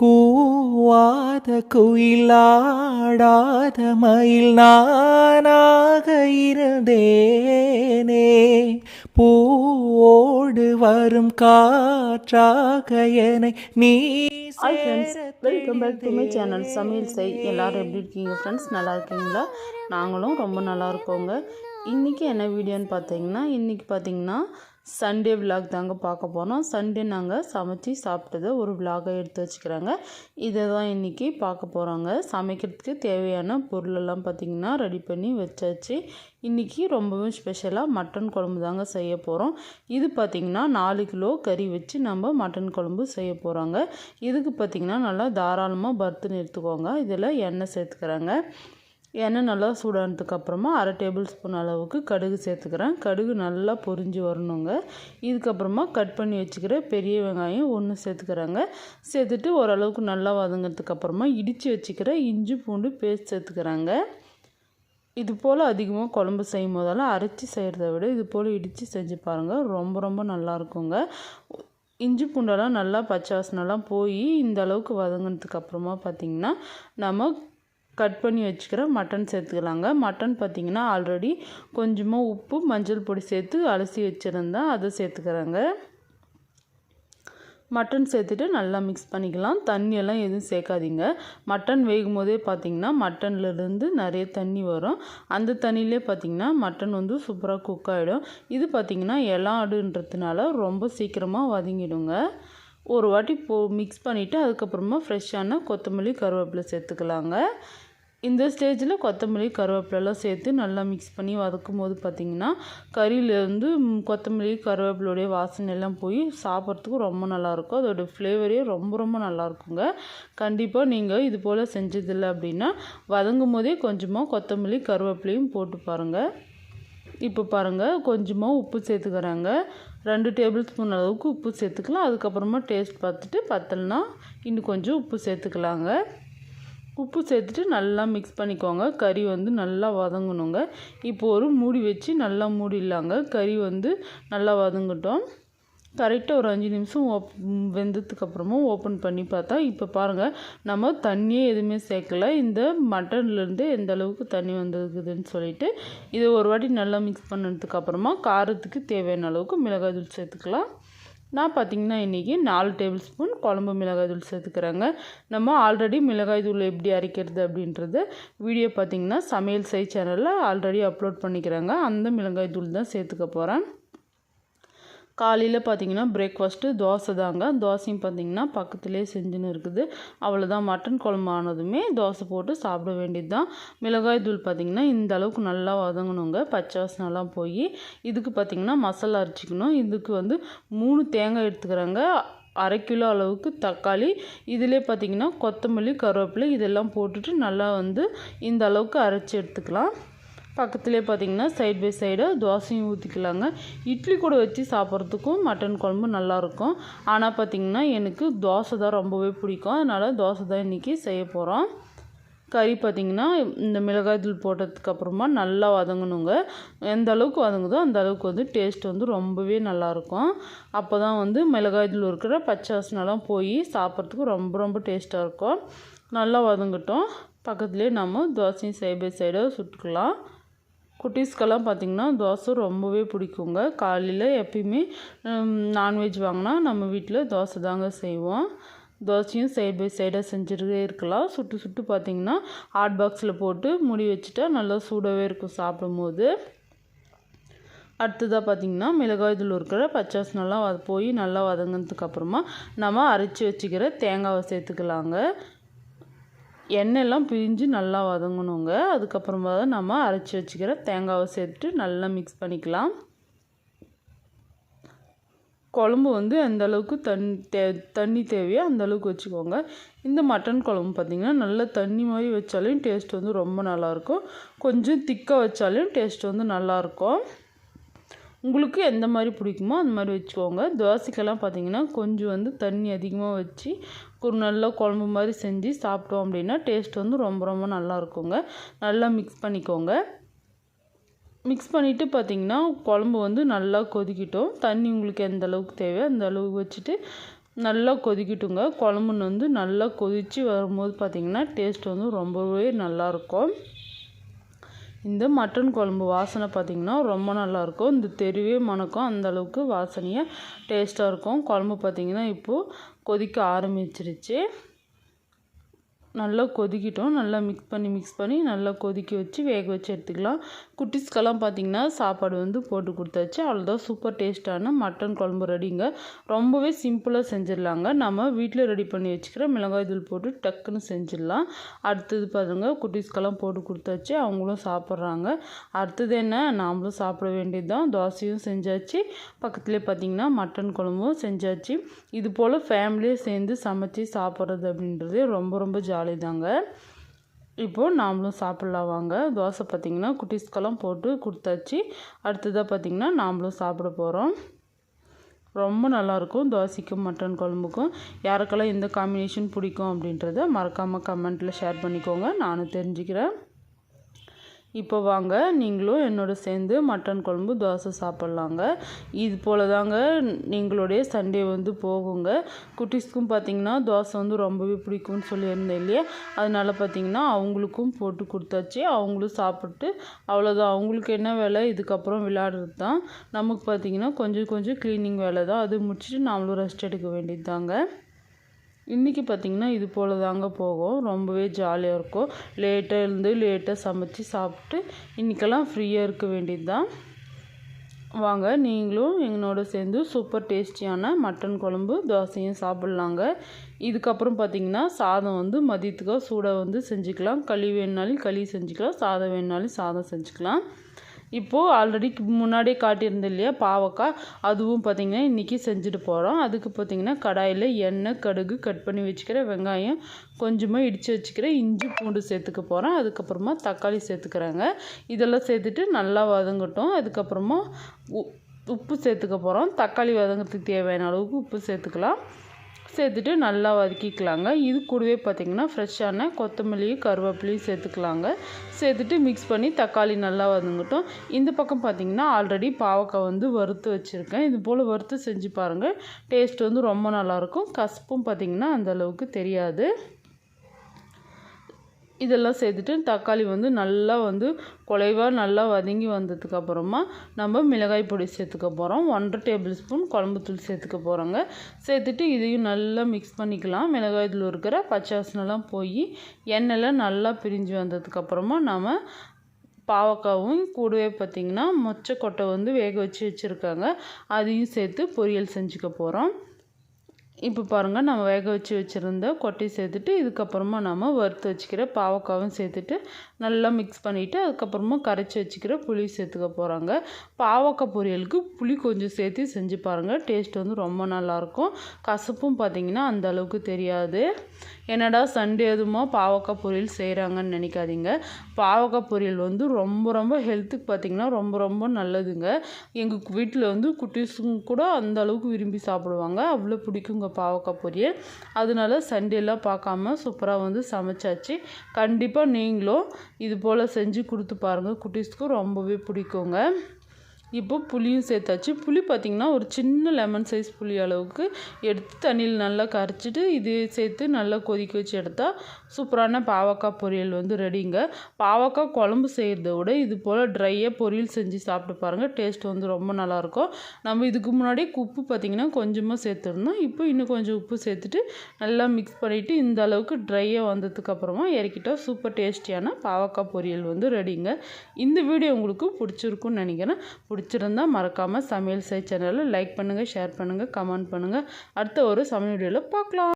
கூவாத குயிலாடாத மயில் நானாக இருந்தேனே. பூவோடு வரும் காற்றாக என்னை நீ hi friends welcome back to my channel. சமையல் செய். எல்லாரும் எப்படி இருக்கீங்க ஃப்ரெண்ட்ஸ் நல்லா இருக்கீங்களா? நாங்களும் ரொம்ப நல்லா இருக்கோங்க. இன்றைக்கி என்ன வீடியோன்னு பார்த்தீங்கன்னா இன்றைக்கி பார்த்தீங்கன்னா சண்டே விலாக் தாங்க பார்க்க போகிறோம் சண்டே நாங்கள் சமைச்சு சாப்பிட்டதை ஒரு விலாகை எடுத்து வச்சுக்கிறாங்க. இதை தான் இன்றைக்கி பார்க்க போகிறாங்க சமைக்கிறதுக்கு தேவையான பொருளெல்லாம் பார்த்திங்கன்னா ரெடி பண்ணி வச்சாச்சு. இன்றைக்கி ரொம்பவே ஸ்பெஷலாக மட்டன் குழம்பு தாங்க செய்ய போகிறோம் இது பார்த்திங்கன்னா நாலு கிலோ கறி வச்சு நம்ம மட்டன் குழம்பு செய்ய போகிறாங்க இதுக்கு பார்த்திங்கன்னா நல்லா தாராளமாக பருத்துன்னு எடுத்துக்கோங்க இதில் எண்ணெய் சேர்த்துக்கிறாங்க. எண்ணெய் நல்லா சூடானதுக்கு அப்புறமா அரை டேபிள் ஸ்பூன் அளவுக்கு கடுகு சேர்த்துக்கிறேன். கடுகு நல்லா பொரிஞ்சு வரணுங்க. இதுக்கப்புறமா கட் பண்ணி வச்சுக்கிற பெரிய வெங்காயம் ஒன்று சேர்த்துக்கிறாங்க. சேர்த்துட்டு ஓரளவுக்கு நல்லா வதங்கிறதுக்கு அப்புறமா இடித்து வச்சுக்கிற இஞ்சி பூண்டு பேஸ்ட் சேர்த்துக்கிறாங்க. இது போல் அதிகமாக குழம்பு செய்யும் போதெல்லாம் அரைச்சி செய்கிறத விட இது போல் இடித்து செஞ்சு பாருங்கள் ரொம்ப ரொம்ப நல்லா இருக்குங்க. இஞ்சி பூண்டெல்லாம் நல்லா பச்சை வாசனைலாம் போய் இந்த அளவுக்கு வதங்கினதுக்கு அப்புறமா பார்த்திங்கன்னா நம்ம கட் பண்ணி வச்சுக்கிற மட்டன் சேர்த்துக்கலாங்க. மட்டன் பார்த்திங்கன்னா ஆல்ரெடி கொஞ்சமாக உப்பு மஞ்சள் பொடி சேர்த்து அலசி வச்சுருந்தேன். அதை சேர்த்துக்கிறேங்க. மட்டன் சேர்த்துட்டு நல்லா மிக்ஸ் பண்ணிக்கலாம். தண்ணியெல்லாம் எதுவும் சேர்க்காதீங்க. மட்டன் வேகும் போதே பார்த்திங்கன்னா மட்டன்லேருந்து நிறைய தண்ணி வரும். அந்த தண்ணியிலே பார்த்திங்கன்னா மட்டன் வந்து சூப்பராக குக் ஆகிடும் இது பார்த்திங்கன்னா இலாடுன்றதுனால ஆடுன்றதுனால ரொம்ப சீக்கிரமாக வதங்கிடுங்க. ஒரு வாட்டி போ மிக்ஸ் பண்ணிவிட்டு அதுக்கப்புறமா ஃப்ரெஷ்ஷான கொத்தமல்லி கருவேப்பிலை சேர்த்துக்கலாங்க. இந்த ஸ்டேஜில் கொத்தமல்லி கருவேப்பிலெல்லாம் சேர்த்து நல்லா மிக்ஸ் பண்ணி வதக்கும் போது பார்த்திங்கன்னா கறியிலேருந்து கொத்தமல்லி கருவேப்பிலோடைய வாசனை எல்லாம் போய் சாப்பிட்றதுக்கு ரொம்ப நல்லாயிருக்கும். அதோடய ஃப்ளேவரே ரொம்ப ரொம்ப நல்லாயிருக்குங்க. கண்டிப்பாக நீங்கள் இது போல் செஞ்சதில்லை அப்படின்னா வதங்கும் போதே கொஞ்சமாக கொத்தமல்லி கருவேப்பிலையும் போட்டு பாருங்கள் இப்போ பாருங்கள் கொஞ்சமாக உப்பு சேர்த்துக்கிறாங்க. ரெண்டு டேபிள் ஸ்பூன் அளவுக்கு உப்பு சேர்த்துக்கலாம். அதுக்கப்புறமா டேஸ்ட் பார்த்துட்டு பத்தலைன்னா இன்னும் கொஞ்சம் உப்பு சேர்த்துக்கலாங்க. உப்பு சேர்த்துட்டு நல்லா மிக்ஸ் பண்ணிக்கோங்க. கறி வந்து நல்லா வதங்கணுங்க. இப்போ ஒரு மூடி வச்சு நல்லா மூடிடலாங்க. கறி வந்து நல்லா வதங்கட்டும். கரெக்டாக ஒரு அஞ்சு நிமிஷம் ஓப் வெந்ததுக்கப்புறமும் ஓப்பன் பண்ணி பார்த்தா இப்போ பாருங்கள் நம்ம தண்ணியே எதுவுமே சேர்க்கல. இந்த மட்டன்லேருந்து எந்த அளவுக்கு தண்ணி வந்துருக்குதுன்னு சொல்லிட்டு இதை ஒரு வாட்டி நல்லா மிக்ஸ் பண்ணதுக்கப்புறமா காரத்துக்கு தேவையான அளவுக்கு மிளகாய் தூள் சேர்த்துக்கலாம். நான் பார்த்திங்கன்னா இன்றைக்கி நாலு டேபிள் ஸ்பூன் குழம்பு மிளகாய் தூள் சேர்த்துக்கிறேங்க. நம்ம ஆல்ரெடி மிளகாய் தூள் எப்படி அரைக்கிறது அப்படின்றது வீடியோ பார்த்திங்கன்னா சமையல் செய் சேனலில் ஆல்ரெடி அப்லோட் பண்ணிக்கிறாங்க. அந்த மிளகாய் தூள் தான் சேர்த்துக்க போகிறேன் காலையில் பார்த்தீங்கன்னா பிரேக்ஃபாஸ்ட்டு தோசை தாங்க. தோசையும் பார்த்தீங்கன்னா பக்கத்துலேயே செஞ்சுன்னு இருக்குது. அவ்வளோதான் மட்டன் குழம்பு ஆனதுமே தோசை போட்டு சாப்பிட வேண்டியது தான் மிளகாய் தூள் பார்த்திங்கன்னா இந்த அளவுக்கு நல்லா வதங்கணுங்க. பச்சை வாசனெல்லாம் போய் இதுக்கு பார்த்திங்கன்னா மசாலா அரைச்சிக்கணும். இதுக்கு வந்து மூணு தேங்காய் எடுத்துக்கிறாங்க. அரை கிலோ அளவுக்கு தக்காளி. இதிலே பார்த்திங்கன்னா கொத்தமல்லி கருவேப்பிலை இதெல்லாம் போட்டுட்டு நல்லா வந்து இந்த அளவுக்கு அரைச்சி எடுத்துக்கலாம். பக்கத்துலேயே பார்த்தீங்கன்னா சைட் பை சைடு தோசையும் ஊற்றிக்கலாங்க இட்லி கூட வச்சு சாப்பிட்றதுக்கும் மட்டன் குழம்பு நல்லாயிருக்கும். ஆனால் பார்த்திங்கன்னா எனக்கு தோசை தான் ரொம்பவே பிடிக்கும். அதனால் தோசை தான் இன்றைக்கி செய்ய போகிறோம் கறி பார்த்திங்கன்னா இந்த மிளகாய் தூள் போட்டதுக்கப்புறமா நல்லா வதங்கணுங்க. எந்த அளவுக்கு வதங்குதோ அந்த அளவுக்கு வந்து டேஸ்ட் வந்து ரொம்பவே நல்லாயிருக்கும். அப்போ தான் வந்து மிளகாய் தூள் இருக்கிற பச்சை வாசனைலாம் போய் சாப்பிட்றதுக்கு ரொம்ப ரொம்ப டேஸ்ட்டாக இருக்கும். நல்லா வதங்கட்டும். பக்கத்துலேயே நம்ம தோசையும் சைட் பை சைடாக சுட்டுக்கலாம். குட்டீஸ்க்கெல்லாம் பார்த்திங்கன்னா தோசை ரொம்பவே பிடிக்குங்க. காலையில் எப்பயுமே நான்வெஜ் வாங்கினா நம்ம வீட்டில் தோசை தாங்க செய்வோம். தோசையும் சைட் பை சைடாக செஞ்சுட்டே இருக்கலாம். சுட்டு சுட்டு பார்த்திங்கன்னா ஹாட் பாக்ஸில் போட்டு முடி வச்சுட்டா நல்லா சூடாகவே இருக்கும் சாப்பிடும்போது. அடுத்ததாக பார்த்திங்கன்னா மிளகாய் தூள் இருக்கிற பச்சை போய் நல்லா வதங்கினதுக்கப்புறமா நம்ம அரைச்சி வச்சுக்கிற தேங்காவை சேர்த்துக்கலாங்க. எண்ணெயெல்லாம் பிரிஞ்சு நல்லா வதங்கணுங்க. அதுக்கப்புறமா தான் நம்ம அரைச்சி வச்சுக்கிற தேங்காவை சேர்த்துட்டு நல்லா மிக்ஸ் பண்ணிக்கலாம். குழம்பு வந்து எந்தளவுக்கு தண் தே தண்ணி தேவையோ அந்த அளவுக்கு வச்சுக்கோங்க. இந்த மட்டன் குழம்பு பார்த்திங்கன்னா நல்லா தண்ணி மாதிரி வச்சாலையும் டேஸ்ட் வந்து ரொம்ப நல்லாயிருக்கும். கொஞ்சம் திக்காக வச்சாலையும் டேஸ்ட் வந்து நல்லாயிருக்கும். உங்களுக்கு எந்த மாதிரி பிடிக்குமோ அந்த மாதிரி வச்சுக்கோங்க. தோசைக்கெல்லாம் பார்த்திங்கன்னா கொஞ்சம் வந்து தண்ணி அதிகமாக வச்சு ஒரு நல்ல குழம்பு மாதிரி செஞ்சு சாப்பிட்டோம் அப்படின்னா டேஸ்ட் வந்து ரொம்ப ரொம்ப நல்லா இருக்குங்க. நல்லா மிக்ஸ் பண்ணிக்கோங்க. மிக்ஸ் பண்ணிவிட்டு பார்த்தீங்கன்னா குழம்பு வந்து நல்லா கொதிக்கிட்டோம். தண்ணி உங்களுக்கு எந்த அளவுக்கு தேவையோ அந்த அளவுக்கு வச்சுட்டு நல்லா கொதிக்கட்டுங்க. குழம்புன்னு வந்து நல்லா கொதித்து வரும்போது பார்த்திங்கன்னா டேஸ்ட் வந்து ரொம்பவே நல்லாயிருக்கும் இந்த மட்டன் குழம்பு வாசனை பார்த்திங்கன்னா ரொம்ப நல்லாயிருக்கும். இந்த தெருவே மணக்கும் அந்தளவுக்கு வாசனையாக டேஸ்ட்டாக இருக்கும். குழம்பு பார்த்திங்கன்னா இப்போது கொதிக்க ஆரம்பிச்சிருச்சு. நல்லா கொதிக்கிட்டோம். நல்லா மிக்ஸ் பண்ணி மிக்ஸ் பண்ணி நல்லா கொதிக்க வச்சு வேக வச்சு எடுத்துக்கலாம். குட்டிஸ்க்கெல்லாம் பார்த்திங்கன்னா சாப்பாடு வந்து போட்டு கொடுத்தாச்சு. அவ்வளோதான் சூப்பர் டேஸ்ட்டான மட்டன் குழம்பு ரெடிங்க. ரொம்பவே சிம்பிளாக செஞ்சிடலாங்க. நம்ம வீட்டில் ரெடி பண்ணி வச்சுக்கிற மிளகாய் தூள் போட்டு டக்குன்னு செஞ்சிடலாம். அடுத்தது பாருங்க குட்டிஸ்க்கெல்லாம் போட்டு கொடுத்தாச்சு. அவங்களும் சாப்பிட்றாங்க. அடுத்தது என்ன? நாமளும் சாப்பிட வேண்டியது தான் தோசையும் செஞ்சாச்சு. பக்கத்துலேயே பார்த்திங்கன்னா மட்டன் குழம்பும் செஞ்சாச்சு. இது போல் ஃபேமிலியே சேர்ந்து சமைச்சு சாப்பிட்றது அப்படின்றதே ரொம்ப ரொம்ப ஜாலி தாங்க இப்போது நாமளும் சாப்பிட்லாம் வாங்க. தோசை பார்த்திங்கன்னா குட்டீஸ்க்கெல்லாம் போட்டு கொடுத்தாச்சு. அடுத்ததாக பார்த்திங்கன்னா நாமளும் சாப்பிட போகிறோம் ரொம்ப நல்லாயிருக்கும் தோசைக்கும் மட்டன் குழம்புக்கும். யாருக்கெல்லாம் எந்த காம்பினேஷன் பிடிக்கும் அப்படின்றத மறக்காமல் கமெண்ட்டில் ஷேர் பண்ணிக்கோங்க. நானும் தெரிஞ்சுக்கிறேன். இப்போ வாங்க நீங்களும் என்னோட சேர்ந்து மட்டன் குழம்பு தோசை சாப்பிட்லாங்க. இது போல் தாங்க நீங்களுடைய சண்டே வந்து போகுங்க. குட்டீஸ்க்கும் பார்த்தீங்கன்னா தோசை வந்து ரொம்பவே பிடிக்கும்னு சொல்லியிருந்தேன் இல்லையா? அதனால பார்த்தீங்கன்னா அவங்களுக்கும் போட்டு கொடுத்தாச்சு. அவங்களும் சாப்பிட்டு அவ்வளோதான் அவங்களுக்கு என்ன வேலை? இதுக்கப்புறம் விளையாடுறது தான். நமக்கு பார்த்தீங்கன்னா கொஞ்சம் கொஞ்சம் க்ளீனிங் வேலை தான் அது முடிச்சுட்டு நாமளும் ரெஸ்ட் எடுக்க வேண்டியது தாங்க இன்றைக்கி பார்த்திங்கன்னா இது போல் தாங்க போகும். ரொம்பவே ஜாலியாக இருக்கும். லேட்டாக இருந்து லேட்டாக சமைச்சு சாப்பிட்டு இன்றைக்கெல்லாம் ஃப்ரீயாக இருக்க வேண்டியது தான் வாங்க நீங்களும் எங்களோட சேர்ந்து சூப்பர் டேஸ்டியான மட்டன் குழம்பு தோசையும் சாப்பிட்லாங்க. இதுக்கப்புறம் பார்த்திங்கன்னா சாதம் வந்து மதியத்துக்காக சூடாக வந்து செஞ்சுக்கலாம். களி வேணுனாலும் களி செஞ்சுக்கலாம். சாதம் வேணுனாலும் சாதம் செஞ்சுக்கலாம். இப்போது ஆல்ரெடி முன்னாடியே காட்டியிருந்தேன் இல்லையா பாவக்காய். அதுவும் பார்த்திங்கன்னா இன்றைக்கி செஞ்சுட்டு போகிறோம் அதுக்கு பார்த்திங்கன்னா கடாயில் எண்ணெய் கடுகு கட் பண்ணி வச்சுக்கிற வெங்காயம் கொஞ்சமாக இடித்து வச்சுக்கிற இஞ்சி பூண்டு சேர்த்துக்க போகிறேன் அதுக்கப்புறமா தக்காளி சேர்த்துக்கிறாங்க. இதெல்லாம் சேர்த்துட்டு நல்லா வதங்கட்டும். அதுக்கப்புறமா உப்பு சேர்த்துக்க போகிறோம் தக்காளி வதங்கிறதுக்கு தேவையான அளவுக்கு உப்பு சேர்த்துக்கலாம். சேர்த்துட்டு நல்லா வதக்கிக்கலாங்க. இது கூடவே பார்த்திங்கன்னா ஃப்ரெஷ்ஷான கொத்தமல்லியும் கருவேப்பிலையும் சேர்த்துக்கலாங்க. சேர்த்துட்டு மிக்ஸ் பண்ணி தக்காளி நல்லா வதங்கட்டும். இந்த பக்கம் பார்த்திங்கன்னா ஆல்ரெடி பாவக்காய் வந்து வறுத்து வச்சுருக்கேன். இது போல் வறுத்து செஞ்சு பாருங்கள் டேஸ்ட் வந்து ரொம்ப நல்லாயிருக்கும் கசப்பும் பார்த்திங்கன்னா அந்தளவுக்கு தெரியாது. இதெல்லாம் சேர்த்துட்டு தக்காளி வந்து நல்லா வந்து குலைவாக நல்லா வதங்கி வந்ததுக்கப்புறமா நம்ம மிளகாய் பொடி சேர்த்துக்க போகிறோம் ஒன்றரை டேபிள் ஸ்பூன் குழம்புத்தூள் சேர்த்துக்க போகிறோங்க சேர்த்துட்டு இதையும் நல்லா மிக்ஸ் பண்ணிக்கலாம். மிளகாய் தூள் இருக்கிற பச்சை போய் எண்ணெய்லாம் நல்லா பிரிஞ்சு வந்ததுக்கப்புறமா நம்ம பாவக்காவும் கூடவே பார்த்திங்கன்னா மொச்சக்கொட்டை வந்து வேக வச்சு வச்சுருக்காங்க. அதையும் சேர்த்து பொரியல் செஞ்சுக்க போகிறோம் இப்போ பாருங்கள் நம்ம வேக வச்சு வச்சுருந்த கொட்டை சேர்த்துட்டு இதுக்கப்புறமா நம்ம வறுத்து வச்சுக்கிற பாவக்காவும் சேர்த்துட்டு நல்லா மிக்ஸ் பண்ணிவிட்டு அதுக்கப்புறமா கரைச்சி வச்சுக்கிற புளி சேர்த்துக்க போகிறாங்க பாவக்காய் பொரியலுக்கு புளி கொஞ்சம் சேர்த்து செஞ்சு பாருங்கள் டேஸ்ட் வந்து ரொம்ப நல்லாயிருக்கும். கசப்பும் பார்த்திங்கன்னா அந்த அளவுக்கு தெரியாது. என்னடா சண்டே எதுமோ பாவக்காய் பொரியல் செய்கிறாங்கன்னு நினைக்காதீங்க. பாவக்காய் பொரியல் வந்து ரொம்ப ரொம்ப ஹெல்த்துக்கு பார்த்திங்கன்னா ரொம்ப ரொம்ப நல்லதுங்க. எங்கள் வீட்டில் வந்து குட்டீஸும் கூட அந்த அளவுக்கு விரும்பி சாப்பிடுவாங்க. அவ்வளோ பிடிக்குங்க பாவக்காய் பொரியல். அதனால சண்டேலாம் பார்க்காம சூப்பராக வந்து சமைச்சாச்சு. கண்டிப்பாக நீங்களும் இது போல் செஞ்சு கொடுத்து பாருங்கள் குட்டீஸ்க்கும் ரொம்பவே பிடிக்குங்க. இப்போ புளியும் சேர்த்தாச்சு. புளி பார்த்திங்கன்னா ஒரு சின்ன லெமன் சைஸ் புளி அளவுக்கு எடுத்து தண்ணியில் நல்லா கரைச்சிட்டு இது சேர்த்து நல்லா கொதிக்க வச்சு எடுத்தால் சூப்பரான பாவக்காய் பொரியல் வந்து ரெடிங்க பாவக்காய் குழம்பு செய்கிறத விட இது போல் ட்ரையாக பொரியல் செஞ்சு சாப்பிட்டு பாருங்கள் டேஸ்ட் வந்து ரொம்ப நல்லாயிருக்கும். நம்ம இதுக்கு முன்னாடி உப்பு பார்த்திங்கன்னா கொஞ்சமாக சேர்த்துருந்தோம். இப்போ இன்னும் கொஞ்சம் உப்பு சேர்த்துட்டு நல்லா மிக்ஸ் பண்ணிவிட்டு இந்த அளவுக்கு ட்ரையாக வந்ததுக்கப்புறமா இறக்கிட்டால் சூப்பர் டேஸ்டியான பாவக்காய் பொரியல் வந்து ரெடிங்க இந்த வீடியோ உங்களுக்கு பிடிச்சிருக்குன்னு நினைக்கிறேன். பிடிச்சிருந்தா மறக்காமல் சமையல் செய் சேனலில் லைக் பண்ணுங்கள் ஷேர் பண்ணுங்கள் கமெண்ட் பண்ணுங்கள் அடுத்த ஒரு சமையல் வீடியோவில் பார்க்கலாம்.